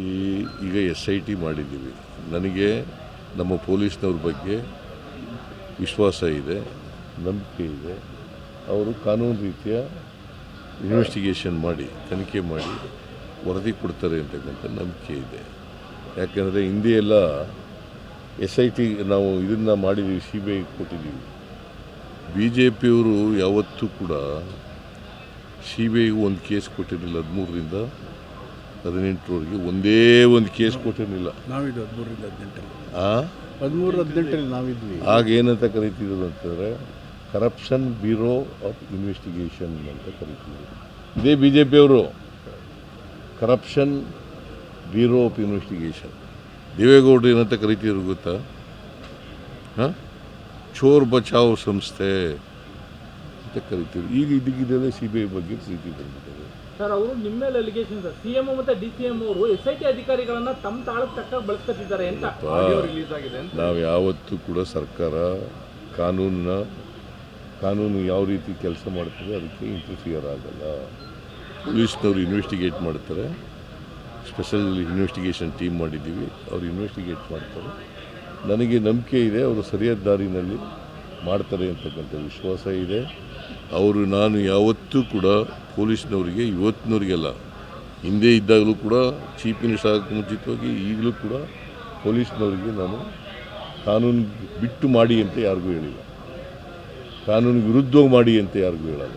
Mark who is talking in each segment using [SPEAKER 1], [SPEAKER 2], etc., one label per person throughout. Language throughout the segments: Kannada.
[SPEAKER 1] ಸಿ ಈಗ ಎಸ್ ಐ ಟಿ ಮಾಡಿದ್ದೀವಿ. ನನಗೆ ನಮ್ಮ ಪೊಲೀಸ್ನವ್ರ ಬಗ್ಗೆ ವಿಶ್ವಾಸ ಇದೆ, ನಂಬಿಕೆ ಇದೆ. ಅವರು ಕಾನೂನು ರೀತಿಯ ಇನ್ವೆಸ್ಟಿಗೇಷನ್ ಮಾಡಿ, ತನಿಖೆ ಮಾಡಿ ವರದಿ ಕೊಡ್ತಾರೆ ಅಂತಕ್ಕಂಥ ನಂಬಿಕೆ ಇದೆ. ಯಾಕೆಂದರೆ ಹಿಂದೆ ಎಲ್ಲ ಎಸ್ ಐ ಟಿ ನಾವು ಇದನ್ನು ಮಾಡಿದ್ದೀವಿ ಸಿ ಬಿ ಐ ಕೊಟ್ಟಿದ್ದೀವಿ. ಬಿ ಜೆ ಪಿಯವರು ಯಾವತ್ತೂ ಕೂಡ ಸಿ ಬಿ ಐಗೂ ಒಂದು ಕೇಸ್ ಕೊಟ್ಟಿರಲಿಲ್ಲ ಹದಿಮೂರರಿಂದ. ಹದಿನೆಂಟರವರೆಗೆ ಒಂದೇ ಒಂದು ಕೇಸ್ ಕೊಟ್ಟಿರಲಿಲ್ಲ.
[SPEAKER 2] ನಾವಿದ್ದು ಹದಿಮೂರರಿಂದ ಹದಿನೆಂಟರಲ್ಲಿ.
[SPEAKER 1] ಆ?
[SPEAKER 2] ಹದಿಮೂರು ಹದಿನೆಂಟರಲ್ಲಿ ನಾವಿದ್ವಿ.
[SPEAKER 1] ಆಗ ಏನಂತ ಕರಿತಿದ್ರು ಅಂತಂದರೆ ಕರಪ್ಷನ್ ಬ್ಯೂರೋ ಆಫ್ ಇನ್ವೆಸ್ಟಿಗೇಷನ್ ಅಂತ ಕರಿತಿದ್ರು. ಇದೇ ಬಿ ಜೆ ಪಿಯವರು ಕರಪ್ಷನ್ ಬ್ಯೂರೋ ಆಫ್ ಇನ್ವೆಸ್ಟಿಗೇಷನ್ ದೇವೇಗೌಡರು ಏನಂತ ಕರಿತಿದ್ರು ಗೊತ್ತಾ? ಹಾಂ? ಚೋರ್ ಬಚಾವ್ ಸಂಸ್ಥೆ. ಅಂತ ಕರಿತೀವಿ. ಈಗ ಇದಕ್ಕಿದ್ದಲ್ಲೇ ಸಿ ಬಿ ಐ ಬಗ್ಗೆ ಪ್ರೀತಿ ಬಂದಿದ್ದಾರೆ
[SPEAKER 3] ಸರ್ ಅವರು ನಿಮ್ಮ ಮೇಲೆ ಅಲಿಗೇಷನ್ ಸರ್. ಸಿಎಂ ಮತ್ತೆ ಡಿ ಸಿ ಎಂ ಅವರು ಎಸ್ ಐ ಟಿ ಅಧಿಕಾರಿಗಳನ್ನು ತಮ್ಮ ತಾಳಕ್ಕೆ ತಕ್ಕ ಬಳಸ್ಕೊತಿದ್ದಾರೆ ಅಂತ ರಿಲೀಸ್ ಆಗಿದೆ ಅಂತ.
[SPEAKER 1] ನಾವು ಯಾವತ್ತೂ ಕೂಡ ಸರ್ಕಾರ ಕಾನೂನನ್ನ ಕಾನೂನು ಯಾವ ರೀತಿ ಕೆಲಸ ಮಾಡ್ತದೆ ಅದಕ್ಕೆ ಇಂಟರ್ಫಿಯರ್ ಆಗಲ್ಲ. ಪೊಲೀಸ್ನವರು ಇನ್ವೆಸ್ಟಿಗೇಟ್ ಮಾಡ್ತಾರೆ. ಸ್ಪೆಷಲ್ ಇನ್ವೆಸ್ಟಿಗೇಷನ್ ಟೀಮ್ ಮಾಡಿದ್ದೀವಿ. ಅವರು ಇನ್ವೆಸ್ಟಿಗೇಟ್ ಮಾಡ್ತಾರೆ. ನನಗೆ ನಂಬಿಕೆ ಇದೆ. ಅವರು ಸರಿಯಾದ ದಾರಿನಲ್ಲಿ ಮಾಡ್ತಾರೆ ಅಂತಕ್ಕಂಥ ವಿಶ್ವಾಸ ಇದೆ. ಅವರು ನಾನು ಯಾವತ್ತೂ ಕೂಡ ಪೊಲೀಸ್ನವರಿಗೆ, ಇವತ್ತಿನವರಿಗೆಲ್ಲ, ಹಿಂದೆ ಇದ್ದಾಗಲೂ ಕೂಡ ಚೀಫ್ ಮಿನಿಸ್ಟರ್ ಆಗೋಕ್ಕೆ ಮುಂಚಿತವಾಗಿ ಈಗಲೂ ಕೂಡ ಪೊಲೀಸ್ನವರಿಗೆ ನಾನು ಕಾನೂನು ಬಿಟ್ಟು ಮಾಡಿ ಅಂತ ಯಾರಿಗೂ ಹೇಳಿಲ್ಲ. ಕಾನೂನು ವಿರುದ್ಧವಾಗಿ ಮಾಡಿ ಅಂತ ಯಾರಿಗೂ ಹೇಳಲ್ಲ.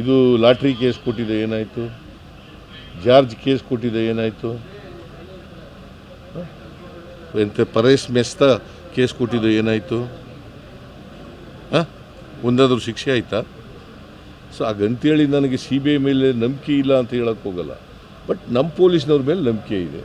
[SPEAKER 1] ಇದು ಲಾಟ್ರಿ ಕೇಸ್ ಕೊಟ್ಟಿದೆ, ಏನಾಯಿತು? ಜಾರ್ಜ್ ಕೇಸ್ ಕೊಟ್ಟಿದೆ, ಏನಾಯಿತು? ಎಂತ ಪರೇಶ್ ಮೆಸ್ತಾ ಕೇಸ್ ಕೊಟ್ಟಿದ್ದು ಏನಾಯಿತು? ಹಾಂ? ಒಂದಾದರೂ ಶಿಕ್ಷೆ ಆಯಿತಾ? ಸೊ, ಹಾಗಂತೇಳಿ ನನಗೆ ಸಿ ಬಿ ಐ ಮೇಲೆ ನಂಬಿಕೆ ಇಲ್ಲ ಅಂತ ಹೇಳೋಕ್ಕೋಗಲ್ಲ ಹೋಗಲ್ಲ. ಬಟ್ ನಮ್ಮ ಪೊಲೀಸ್ನವ್ರ ಮೇಲೆ ನಂಬಿಕೆ ಇದೆ.